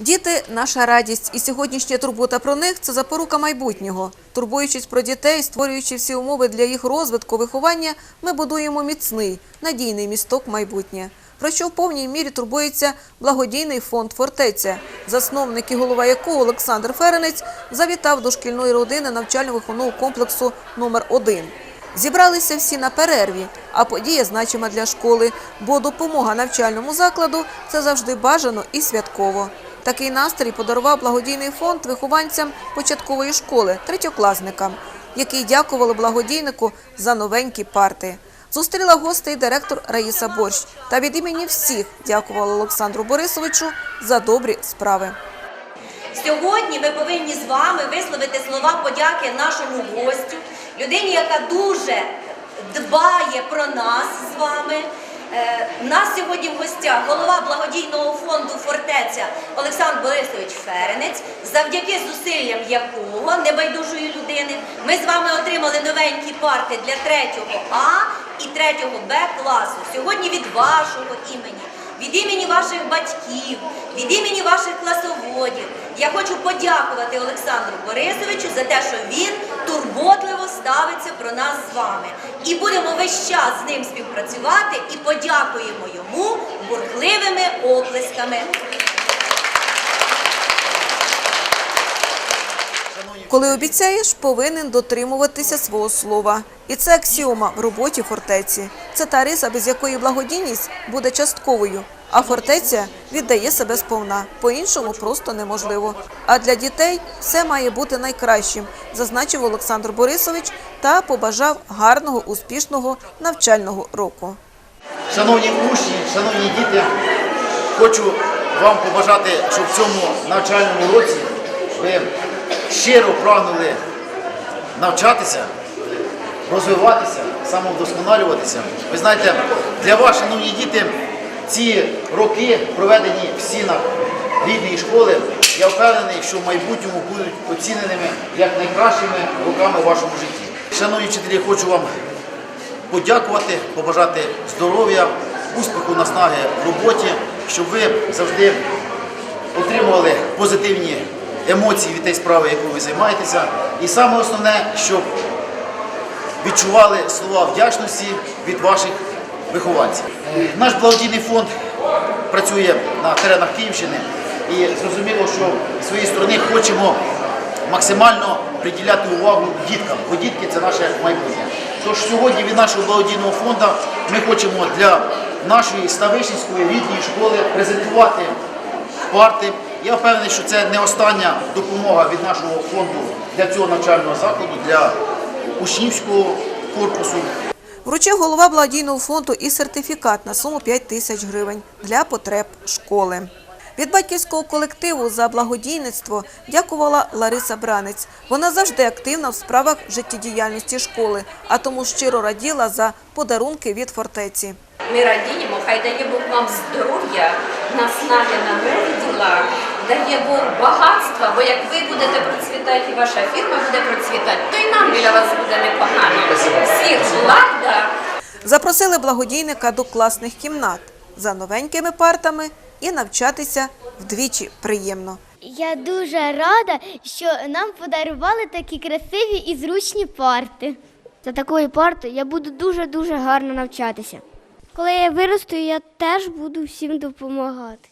Діти наша радість, і сьогоднішня турбота про них це запорука майбутнього. Турбуючись про дітей, створюючи всі умови для їх розвитку, виховання, ми будуємо міцний, надійний місток майбутнє. Про що в повній мірі турбується благодійний фонд Фортеця, засновник і голова якого Олександр Ференець завітав до шкільної родини навчально-виховного комплексу номер 1 Зібралися всі на перерві, а подія значима для школи, бо допомога навчальному закладу це завжди бажано і святково. Такий настрій подарував благодійний фонд вихованцям початкової школи, третьокласникам, які дякували благодійнику за новенькі парти. Зустріла гостей директор Раїса Борщ та від імені всіх дякувала Олександру Борисовичу за добрі справи. Сьогодні ми повинні з вами висловити слова подяки нашому гостю, людині, яка дуже дбає про нас з вами. Е, У нас сьогодні в гостях голова благодійного фонду Фортеця Олександр Борисович Ференець, завдяки зусиллям якого небайдужої людини ми з вами отримали новенькі парти для 3 А і 3 Б класу. Сьогодні від вашого імені від імені ваших батьків, від імені ваших класоводів. Я хочу подякувати Олександру Борисовичу за те, що він турботливо ставиться про нас з вами. І будемо весь час з ним співпрацювати і подякуємо йому бурхливими оплесками. Коли обіцяєш, повинен дотримуватися свого слова. І це аксіома в роботі фортеці. Це та риса, без якої благодійність буде частковою, а фортеця віддає себе сповна. По-іншому просто неможливо. А для дітей все має бути найкращим, зазначив Олександр Борисович та побажав гарного, успішного навчального року. Шановні учні, шановні діти, хочу вам побажати, щоб в цьому навчальному році ви щиро прагнули навчатися, розвиватися, самовдосконалюватися. Ви знаєте, для вас, шановні діти, ці роки, проведені в стінах рідної школи, я впевнений, що в майбутньому будуть оціненими як найкращими роками в вашому житті. Шановні вчителі, хочу вам подякувати, побажати здоров'я, успіху, наснаги в роботі, щоб ви завжди отримували позитивні емоції від тієї справи, якою ви займаєтеся. І саме основне, щоб відчували слова вдячності від ваших вихованців. Наш благодійний фонд працює на теренах Київщини і зрозуміло, що з своєї сторони хочемо максимально приділяти увагу діткам, бо дітки це наше майбутнє. Тож сьогодні від нашого благодійного фонду ми хочемо для нашої Ставишинської рідної школи презентувати парти. Я впевнений, що це не остання допомога від нашого фонду для цього навчального закладу, для учнівського корпусу. Вручив голова благодійного фонду і сертифікат на суму 5 тисяч гривень для потреб школи. Від батьківського колективу за благодійництво дякувала Лариса Бранець. Вона завжди активна в справах життєдіяльності школи, а тому щиро раділа за подарунки від фортеці. Ми радіємо, хай дає Бог вам здоров'я, наснаги на нові діла, дає Бог багатства, бо як ви будете процвітати ваша фірма буде процвітати, то й нам біля вас буде непогано. Запросили благодійника до класних кімнат за новенькими партами і навчатися вдвічі приємно. Я дуже рада, що нам подарували такі красиві і зручні парти. За такою партою я буду дуже-дуже гарно навчатися. Коли я виросту, я теж буду всім допомагати.